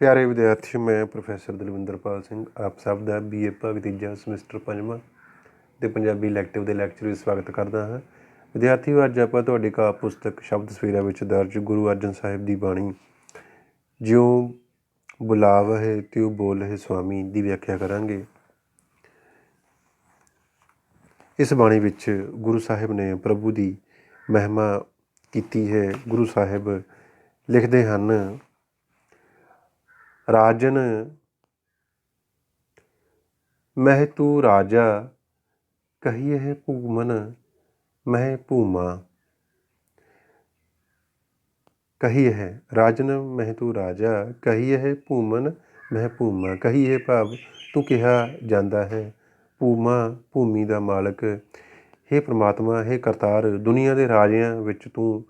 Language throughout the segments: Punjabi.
ਪਿਆਰੇ ਵਿਦਿਆਰਥੀਓ, ਮੈਂ ਪ੍ਰੋਫੈਸਰ ਦਲਵਿੰਦਰਪਾਲ ਸਿੰਘ, ਆਪ ਸਭ ਦਾ ਬੀਏ ਭਾਗ ਤੀਜਾ ਸਮੈਸਟਰ ਪੰਜਵਾਂ ਤੇ ਪੰਜਾਬੀ ਇਲੈਕਟਿਵ ਦੇ ਲੈਕਚਰ ਵਿੱਚ ਸਵਾਗਤ ਕਰਦਾ ਹਾਂ। ਵਿਦਿਆਰਥੀਓ, ਅੱਜ ਆਪਾਂ ਤੁਹਾਡੇ ਕਾ ਪੁਸਤਕ ਸ਼ਬਦ ਸਵੇਰਾ ਵਿੱਚ ਦਰਜ ਗੁਰੂ ਅਰਜਨ ਸਾਹਿਬ ਦੀ ਬਾਣੀ, ਜਿਉ ਬੁਲਾਵ ਹੈ, ਤਿਉ ਬੋਲ ਹੈ ਸੁਆਮੀ ਦੀ ਵਿਆਖਿਆ ਕਰਾਂਗੇ। ਇਸ ਬਾਣੀ ਵਿੱਚ ਗੁਰੂ ਸਾਹਿਬ ਨੇ ਪ੍ਰਭੂ ਦੀ ਮਹਿਮਾ ਕੀਤੀ ਹੈ। ਗੁਰੂ ਸਾਹਿਬ ਲਿਖਦੇ ਹਨ ਰਾਜਨ, ਮਹਿ ਤੂ ਰਾਜਾ ਕਹੀਏ ਹੈ ਭੂਮਨ ਮਹਿ ਭੂਮਾ। ਕਹੀ ਹੈ ਰਾਜਨ, ਮਹਿ ਤੂ ਰਾਜਾ ਕਹੀ ਹੈ ਭੂਮਨ ਮਹਿ ਭੂਮਾ। ਕਹੀ ਹੈ ਭਾਵ ਤੂੰ ਕਿਹਾ ਜਾਂਦਾ ਹੈ, ਭੂਮਾ ਭੂਮੀ ਦਾ ਮਾਲਕ। हे ਪ੍ਰਮਾਤਮਾ हे ਕਰਤਾਰ, ਦੁਨੀਆ ਦੇ ਰਾਜਿਆਂ ਵਿੱਚ ਤੂੰ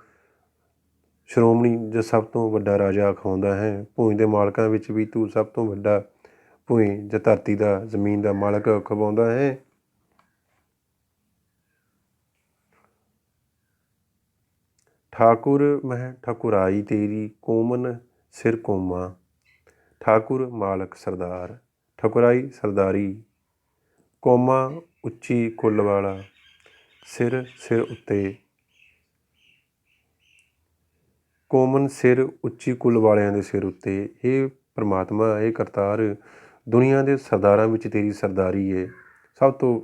ਸ਼੍ਰੋਮਣੀ ਜਾਂ ਸਭ ਤੋਂ ਵੱਡਾ ਰਾਜਾ ਅਖਵਾਉਂਦਾ ਹੈ। ਭੂਮੀ ਦੇ ਮਾਲਕਾਂ ਵਿੱਚ ਵੀ ਤੂੰ ਸਭ ਤੋਂ ਵੱਡਾ ਭੂਮੀ ਜਾਂ ਧਰਤੀ ਦਾ, ਜ਼ਮੀਨ ਦਾ ਮਾਲਕ ਅਖਵਾਉਂਦਾ ਹੈ। ਠਾਕੁਰ ਮਹਿ ਠਕੁਰਾਈ ਤੇਰੀ ਕੋਮਨ ਸਿਰ ਕੋਮਾ। ਠਾਕੁਰ ਮਾਲਕ ਸਰਦਾਰ, ਠਕੁਰਾਈ ਸਰਦਾਰੀ। ਕੋਮਾ ਉੱਚੀ ਕੁੱਲ ਵਾਲਾ, ਸਿਰ ਸਿਰ ਉੱਤੇ ਕੋਮਨ ਸਿਰ ਉੱਚੀ ਕੁੱਲ ਵਾਲਿਆਂ ਦੇ ਸਿਰ ਉੱਤੇ। ਇਹ ਪਰਮਾਤਮਾ, ਇਹ ਕਰਤਾਰ ਦੁਨੀਆ ਦੇ ਸਰਦਾਰਾਂ ਵਿੱਚ ਤੇਰੀ ਸਰਦਾਰੀ ਹੈ ਸਭ ਤੋਂ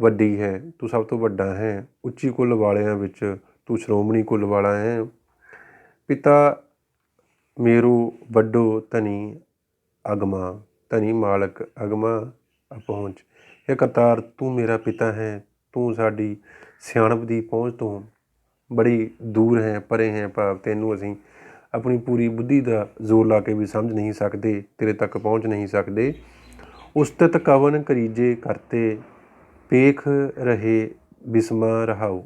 ਵੱਡੀ ਹੈ, ਤੂੰ ਸਭ ਤੋਂ ਵੱਡਾ ਹੈ। ਉੱਚੀ ਕੁੱਲ ਵਾਲਿਆਂ ਵਿੱਚ ਤੂੰ ਸ਼੍ਰੋਮਣੀ ਕੁੱਲ ਵਾਲਾ ਹੈ। ਪਿਤਾ ਮੇਰੂ, ਵੱਡੋ ਧਨੀ ਅਗਮਾ, ਧਨੀ ਮਾਲਕ ਅਗਮਾ ਪਹੁੰਚ ਇਹ ਕਰਤਾਰ, ਤੂੰ ਮੇਰਾ ਪਿਤਾ ਹੈ। ਤੂੰ ਸਾਡੀ ਸਿਆਣਪ ਦੀ ਪਹੁੰਚ ਤੋਂ ਬੜੀ ਦੂਰ ਹੈ, ਪਰੇ ਹੈ ਭਾਵ ਤੈਨੂੰ ਅਸੀਂ ਆਪਣੀ ਪੂਰੀ ਬੁੱਧੀ ਦਾ ਜ਼ੋਰ ਲਾ ਕੇ ਵੀ ਸਮਝ ਨਹੀਂ ਸਕਦੇ, ਤੇਰੇ ਤੱਕ ਪਹੁੰਚ ਨਹੀਂ ਸਕਦੇ। ਉਸਤਤ ਕਵਨ ਕਰੀਜੇ ਕਰਤੇ, ਪੇਖ ਰਹੇ ਬਿਸਮਾ ਰਹਾਉ।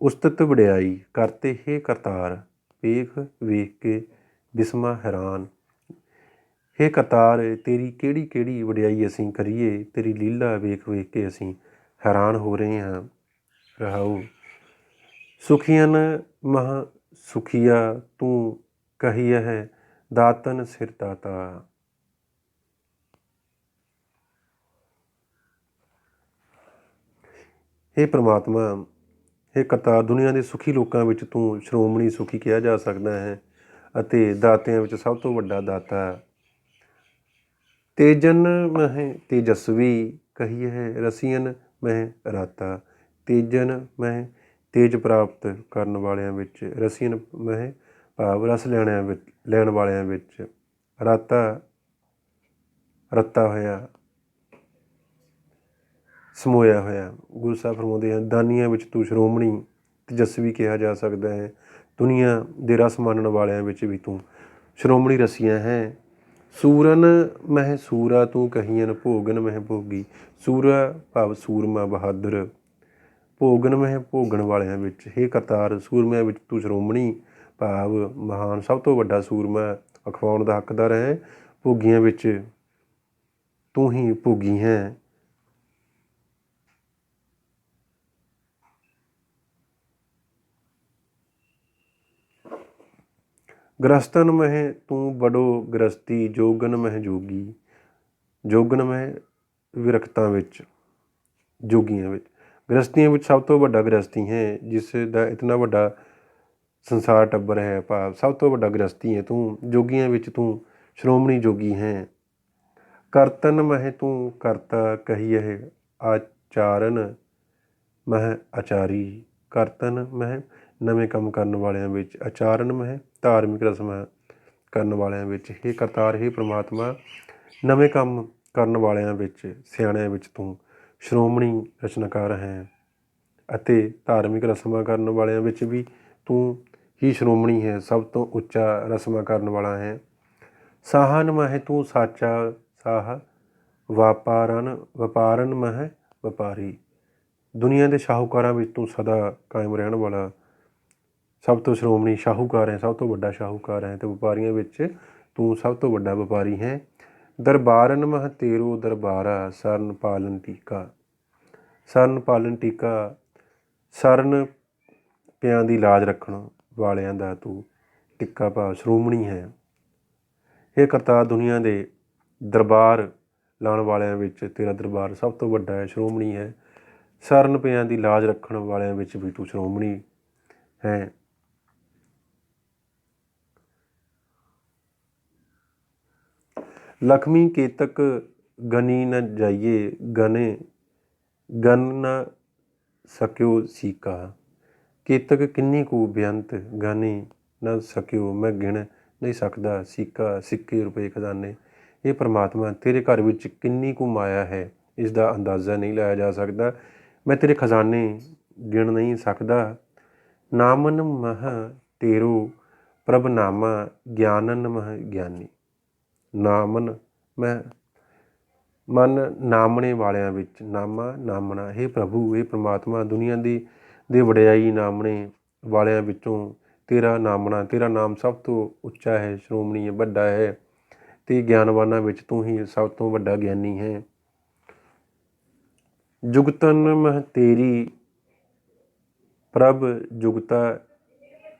ਉਸਤਤ ਵਡਿਆਈ ਕਰਤੇ ਹੈ ਕਰਤਾਰ, ਪੇਖ ਵੇਖ ਕੇ ਬਿਸਮਾ ਹੈਰਾਨ। ਹੇ ਕਰਤਾਰ, ਤੇਰੀ ਕਿਹੜੀ ਕਿਹੜੀ ਵਡਿਆਈ ਅਸੀਂ ਕਰੀਏ, ਤੇਰੀ ਲੀਲਾ ਵੇਖ ਵੇਖ ਕੇ ਅਸੀਂ ਹੈਰਾਨ ਹੋ ਰਹੇ ਹਾਂ, ਰਹਾਉ। ਸੁਖੀਅਨ ਮਹ ਸੁਖੀਆ ਤੂੰ ਕਹੀਆ ਹੈ ਦਾਤਨ ਸਿਰ ਦਾਤਾ। हे ਪ੍ਰਮਾਤਮਾ हे ਕਰਤਾ ਦੁਨੀਆ ਦੇ ਸੁਖੀ ਲੋਕਾਂ ਵਿੱਚ ਤੂੰ ਸ਼੍ਰੋਮਣੀ ਸੁਖੀ ਕਿਹਾ ਜਾ ਸਕਦਾ ਹੈ ਅਤੇ ਦਾਤਿਆਂ ਵਿੱਚ ਸਭ ਤੋਂ ਵੱਡਾ ਦਾਤਾ। ਤੇਜਨ ਮਹਿ ਤੇਜਸਵੀ ਕਹੀਏ ਹੈ ਰਸੀਨ ਮਹਿ ਰਾਤਾ। ਤੇਜਨ ਮਹਿ ਤੇਜ ਪ੍ਰਾਪਤ ਕਰਨ ਵਾਲਿਆਂ ਵਿੱਚ ਰਸੀਨ ਮਹਿ ਭਾਵ ਰਸ ਲੈਣਿਆਂ ਵਿੱਚ, ਲੈਣ ਵਾਲਿਆਂ ਵਿੱਚ ਰਾਤਾ, ਰੱਤਾ ਹੋਇਆ, ਸਮੋਇਆ ਹੋਇਆ। ਗੁਰੂ ਸਾਹਿਬ ਫਰਮਾਉਂਦੇ ਹਨ, ਦਾਨੀਆਂ ਵਿੱਚ ਤੂੰ ਸ਼੍ਰੋਮਣੀ ਤੇਜਸਵੀ ਕਿਹਾ ਜਾ ਸਕਦਾ ਹੈ, ਦੁਨੀਆ ਦੇ ਰਸ ਮੰਨਣ ਵਾਲਿਆਂ ਵਿੱਚ ਵੀ ਤੂੰ ਸ਼੍ਰੋਮਣੀ ਰਸੀਆਂ ਹੈ। ਸੂਰਨ ਮਹਿ ਸੂਰਾ ਤੂੰ ਕਹੀਨ ਭੋਗਨ ਮਹਿ ਭੋਗੀ, ਸੂਰਾ ਭਾਵ ਸੂਰਮਾ ਬਹਾਦਰ। ਭੋਗਨ ਮਹਿ ਭੋਗਣ ਵਾਲਿਆਂ ਵਿੱਚ, ਹੇ ਕਰਤਾਰ ਸੂਰਮਿਆਂ ਵਿੱਚ ਤੂੰ ਸ਼੍ਰੋਮਣੀ ਭਾਵ ਮਹਾਨ, ਸਭ ਤੋਂ ਵੱਡਾ ਸੂਰਮਾ ਅਖਵਾਉਣ ਦਾ ਹੱਕਦਾਰ ਹੈ। ਭੋਗੀਆਂ ਵਿੱਚ ਤੂੰ ਹੀ ਭੋਗੀ ਹੈ। ਗ੍ਰਸਤਨ ਮਹਿ ਤੂੰ ਬੜੋ ਗ੍ਰਸਤੀ ਜੋਗਨ ਮਹਿ ਜੋਗੀ, ਜੋਗਨ ਮਹਿ ਵਿਰਕਤਾਂ ਵਿੱਚ, ਜੋਗੀਆਂ ਵਿੱਚ। ਗ੍ਰਸਤੀਆਂ ਵਿੱਚ ਸਭ ਤੋਂ ਵੱਡਾ ਗ੍ਰਸਤੀ ਹੈ, ਜਿਸ ਦਾ ਇਤਨਾ ਵੱਡਾ ਸੰਸਾਰ ਟੱਬਰ ਹੈ ਭਾਵ ਸਭ ਤੋਂ ਵੱਡਾ ਗ੍ਰਸਤੀ ਹੈ ਤੂੰ, ਜੋਗੀਆਂ ਵਿੱਚ ਤੂੰ ਸ਼੍ਰੋਮਣੀ ਜੋਗੀ ਹੈ। ਕਰਤਨ ਮਹਿ ਤੂੰ ਕਰਤਾ ਕਹੀਏ ਆਚਾਰਨ ਮਹਿ ਆਚਾਰੀ। ਕਰਤਨ ਮਹਿ ਨਵੇਂ ਕੰਮ ਕਰਨ ਵਾਲਿਆਂ ਵਿੱਚ, ਆਚਾਰਨ ਮਹਿ ਧਾਰਮਿਕ ਰਸਮਾਂ ਕਰਨ ਵਾਲਿਆਂ ਵਿੱਚ, ਹੇ ਕਰਤਾਰ हे ਪ੍ਰਮਾਤਮਾ, ਨਵੇਂ ਕੰਮ ਕਰਨ ਵਾਲਿਆਂ ਵਿੱਚ, ਸਿਆਣਿਆਂ ਵਿੱਚ ਤੂੰ ਸ਼੍ਰੋਮਣੀ ਰਚਨਾਕਾਰ ਹੈ ਅਤੇ ਧਾਰਮਿਕ ਰਸਮਾਂ ਕਰਨ ਵਾਲਿਆਂ ਵਿੱਚ ਵੀ ਤੂੰ ਹੀ ਸ਼੍ਰੋਮਣੀ ਹੈ, ਸਭ ਤੋਂ ਉੱਚਾ ਰਸਮਾਂ ਕਰਨ ਵਾਲਾ ਹੈ। ਸਾਹਨ ਮਹਿ ਤੂੰ ਸਾਚਾ, ਸਾਹ ਵਪਾਰਨ ਵਪਾਰਨ ਮਹਿ ਵਪਾਰੀ। ਦੁਨੀਆ ਦੇ ਸ਼ਾਹੂਕਾਰਾਂ ਵਿੱਚ ਤੂੰ ਸਦਾ ਕਾਇਮ ਰਹਿਣ ਵਾਲਾ। ਸਭ ਤੋਂ ਸ਼੍ਰੋਮਣੀ ਸ਼ਾਹੂਕਾਰ ਹੈ, ਸਭ ਤੋਂ ਵੱਡਾ ਸ਼ਾਹੂਕਾਰ ਹੈ ਤੇ ਵਪਾਰੀਆਂ ਵਿੱਚ ਤੂੰ ਸਭ ਤੋਂ ਵੱਡਾ ਵਪਾਰੀ ਹੈ। ਦਰਬਾਰਨ ਮਹ ਤੇਰੋ ਦਰਬਾਰਾ, ਸਰਨ ਪਾਲਨ ਟੀਕਾ। ਸਰਨ ਪਾਲਨ ਟੀਕਾ, ਸਰਨ ਪਿਆਂ ਦੀ ਲਾਜ ਰੱਖਣ ਵਾਲਿਆਂ ਦਾ ਤੂੰ ਟਿੱਕਾ ਭਾਵ ਸ਼੍ਰੋਮਣੀ ਹੈ। ਇਹ ਕਰਤਾਰ ਦੁਨੀਆ ਦੇ ਦਰਬਾਰ ਲਾਉਣ ਵਾਲਿਆਂ ਵਿੱਚ ਤੇਰਾ ਦਰਬਾਰ ਸਭ ਤੋਂ ਵੱਡਾ ਹੈ, ਸ਼੍ਰੋਮਣੀ ਹੈ। ਸਰਨ ਪਿਆਂ ਦੀ ਲਾਜ ਰੱਖਣ ਵਾਲਿਆਂ ਵਿੱਚ ਵੀ ਤੂੰ ਸ਼੍ਰੋਮਣੀ ਹੈ। ਲਖਮੀ ਕੇਤਕ ਗਨੀ ਨ ਜਾਈਏ ਗਨੇ, ਗਨ ਨ ਸਕਿਓ ਸੀਕਾ। ਕੇਤਕ ਕਿੰਨੀ ਕੂ ਬੇਅੰਤ ਗਾਨੇ ਨਾ ਸਕਿਓ, ਮੈਂ ਗਿਣ ਨਹੀਂ ਸਕਦਾ ਸਿੱਕਾ, ਸਿੱਕੇ ਰੁਪਏ ਖਜ਼ਾਨੇ। ਇਹ ਪ੍ਰਮਾਤਮਾ ਤੇਰੇ ਘਰ ਵਿੱਚ ਕਿੰਨੀ ਕੁ ਮਾਇਆ ਹੈ ਇਸ ਦਾ ਅੰਦਾਜ਼ਾ ਨਹੀਂ ਲਾਇਆ ਜਾ ਸਕਦਾ। ਮੈਂ ਤੇਰੇ ਖਜ਼ਾਨੇ ਗਿਣ ਨਹੀਂ ਸਕਦਾ। ਨਾਮਨ ਮਹ ਤੇਰੋ, ਪ੍ਰਭ ਨਾਮਾ, ਗਿਆਨਨ ਮਹ ਗਿਆਨੀ। ਨਾਮਨ ਮੈਂ ਮਨ ਨਾਮਣੇ ਵਾਲਿਆਂ ਵਿੱਚ ਨਾਮਾ ਨਾਮਣਾ। हे ਪ੍ਰਭੂ ਇਹ ਪ੍ਰਮਾਤਮਾ, ਦੁਨੀਆ ਦੀ ਦੇ ਵਡਿਆਈ ਨਾਮਣੇ ਵਾਲਿਆਂ ਵਿੱਚੋਂ ਤੇਰਾ ਨਾਮਣਾ, ਤੇਰਾ ਨਾਮ ਸਭ ਤੋਂ ਉੱਚਾ ਹੈ, ਸ਼੍ਰੋਮਣੀ ਹੈ, ਵੱਡਾ ਹੈ। ਤੇ ਗਿਆਨਵਾਨਾਂ ਵਿੱਚ ਤੂੰ ਹੀ ਸਭ ਤੋਂ ਵੱਡਾ ਗਿਆਨੀ ਹੈ। ਜੁਗਤਨ ਮਹ ਤੇਰੀ ਪ੍ਰਭ ਜੁਗਤਾ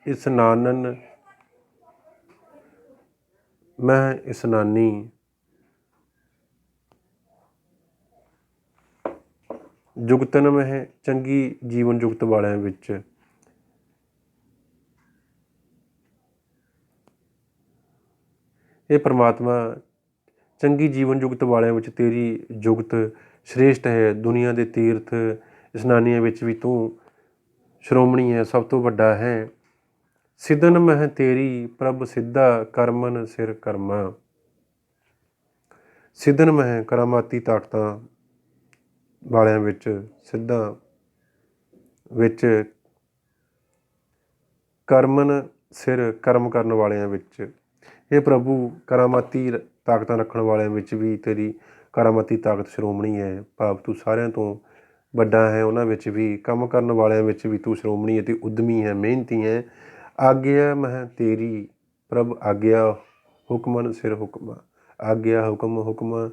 ਇਸਨਾਨਨ ਮੈਂ ਇਸਨਾਨੀ ਜੁਗਤਨ ਮਹਿ ਚੰਗੀ ਜੀਵਨ ਜੁਗਤ ਵਾਲਿਆਂ ਵਿੱਚ ਇਹ ਪ੍ਰਮਾਤਮਾ ਚੰਗੀ ਜੀਵਨ ਜੁਗਤ ਵਾਲਿਆਂ ਵਿੱਚ ਤੇਰੀ ਜੁਗਤ ਸ਼੍ਰੇਸ਼ਟ ਹੈ, ਦੁਨੀਆ ਦੇ ਤੀਰਥ ਇਸਨਾਨੀਆਂ ਵਿੱਚ ਵੀ ਤੂੰ ਸ਼੍ਰੋਮਣੀ ਹੈ, ਸਭ ਤੋਂ ਵੱਡਾ ਹੈ। ਸਿਦਨ ਮਹਿ ਤੇਰੀ ਪ੍ਰਭ ਸਿੱਧਾ ਕਰਮਨ ਸਿਰ ਕਰਮਾ। ਸਿਦਨ ਮਹਿ ਕਰਾਮਾਤੀ ਤਾਕਤਾਂ ਵਾਲਿਆਂ ਵਿੱਚ, ਸਿੱਧਾ ਵਿੱਚ ਕਰਮਨ ਸਿਰ ਕਰਮ ਕਰਨ ਵਾਲਿਆਂ ਵਿੱਚ। ਇਹ ਪ੍ਰਭੂ, ਕਰਾਮਾਤੀ ਰ- ਤਾਕਤਾਂ ਰੱਖਣ ਵਾਲਿਆਂ ਵਿੱਚ ਵੀ ਤੇਰੀ ਕਰਾਮਾਤੀ ਤਾਕਤ ਸ਼੍ਰੋਮਣੀ ਹੈ। ਭਾਵ ਤੂੰ ਸਾਰਿਆਂ ਤੋਂ ਵੱਡਾ ਹੈ, ਉਹਨਾਂ ਵਿੱਚ ਵੀ, ਕੰਮ ਕਰਨ ਵਾਲਿਆਂ ਵਿੱਚ ਵੀ ਤੂੰ ਸ਼੍ਰੋਮਣੀ ਹੈ ਤੇ ਉਦਮੀ ਹੈ, ਮਿਹਨਤੀ ਹੈ। ਆਗਿਆ ਮਹ ਤੇਰੀ, ਪ੍ਰਭ ਆਗਿਆ ਹੁਕਮਨ ਸਿਰ ਹੁਕਮ। ਆਗਿਆ ਹੁਕਮ ਹੁਕਮ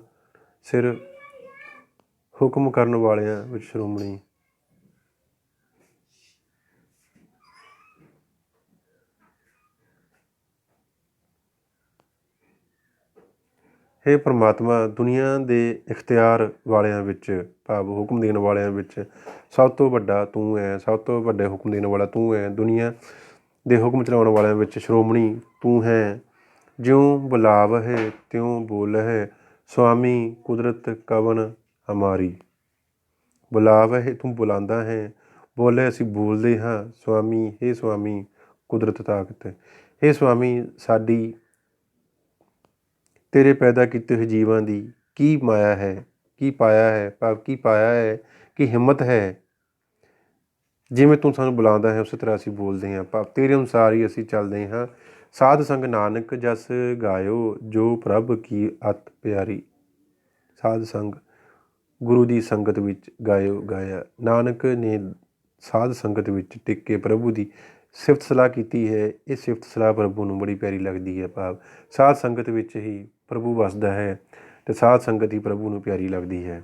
ਸਿਰ ਹੁਕਮ ਕਰਨ ਵਾਲਿਆਂ ਵਿੱਚ ਸ਼੍ਰੋਮਣੀ। हे ਪ੍ਰਮਾਤਮਾ, ਦੁਨੀਆ ਦੇ ਇਖਤਿਆਰ ਵਾਲਿਆਂ ਵਿੱਚ ਭਾਵ ਹੁਕਮ ਦੇਣ ਵਾਲਿਆਂ ਵਿੱਚ ਸਭ ਤੋਂ ਵੱਡਾ ਤੂੰ ਹੈ ਸਭ ਤੋਂ ਵੱਡੇ ਹੁਕਮ ਦੇਣ ਵਾਲਾ ਤੂੰ ਹੈ ਦੁਨੀਆ ਦੇ ਹੁਕਮ ਚਲਾਉਣ ਵਾਲਿਆਂ ਵਿੱਚ ਸ਼੍ਰੋਮਣੀ ਤੂੰ ਹੈ, ਜਿਉ ਬੁਲਾਵ ਹੈ, ਤਿਉ ਬੋਲ ਹੈ, ਸੁਆਮੀ ਕੁਦਰਤ ਕਵਨ ਹਮਾਰੀ। ਬੁਲਾਵ ਹੈ, ਤੂੰ ਬੁਲਾਉਂਦਾ ਹੈ, ਬੋਲੇ ਅਸੀਂ ਬੋਲਦੇ ਹਾਂ, ਸੁਆਮੀ हे ਸੁਆਮੀ ਕੁਦਰਤ ਤਾਕਤ हे ਸੁਆਮੀ ਸਾਡੀ, ਤੇਰੇ ਪੈਦਾ ਕੀਤੇ ਹੋਏ ਜੀਵਾਂ ਦੀ ਕੀ ਮਾਇਆ ਹੈ, ਕੀ ਪਾਇਆ ਹੈ ਭਾਵ ਕੀ ਪਾਇਆ ਹੈ, ਕੀ ਹਿੰਮਤ ਹੈ ਜਿਵੇਂ ਤੂੰ ਸਾਨੂੰ ਬੁਲਾਉਂਦਾ ਹੈ, ਉਸੇ ਤਰ੍ਹਾਂ ਅਸੀਂ ਬੋਲਦੇ ਹਾਂ। ਭਾਵ ਤੇਰੇ ਅਨੁਸਾਰ ਹੀ ਅਸੀਂ ਚੱਲਦੇ ਹਾਂ। ਸਾਧ ਸੰਗ ਨਾਨਕ ਜਸ ਗਾਇਓ, ਜੋ ਪ੍ਰਭ ਕੀ ਅਤ ਪਿਆਰੀ। ਸਾਧ ਸੰਗ ਗੁਰੂ ਦੀ ਸੰਗਤ ਵਿੱਚ ਗਾਇਓ, ਗਾਇਆ। ਨਾਨਕ ਨੇ ਸਾਧ ਸੰਗਤ ਵਿੱਚ ਟਿਕ ਕੇ ਪ੍ਰਭੂ ਦੀ ਸਿਫਤ ਸਲਾਹ ਕੀਤੀ ਹੈ। ਇਹ ਸਿਫਤ ਸਲਾਹ ਪ੍ਰਭੂ ਨੂੰ ਬੜੀ ਪਿਆਰੀ ਲੱਗਦੀ ਹੈ, ਭਾਵ ਸਾਧ ਸੰਗਤ ਵਿੱਚ ਹੀ ਪ੍ਰਭੂ ਵਸਦਾ ਹੈ ਤੇ ਸਾਧ ਸੰਗਤ ਹੀ ਪ੍ਰਭੂ ਨੂੰ ਪਿਆਰੀ ਲੱਗਦੀ ਹੈ।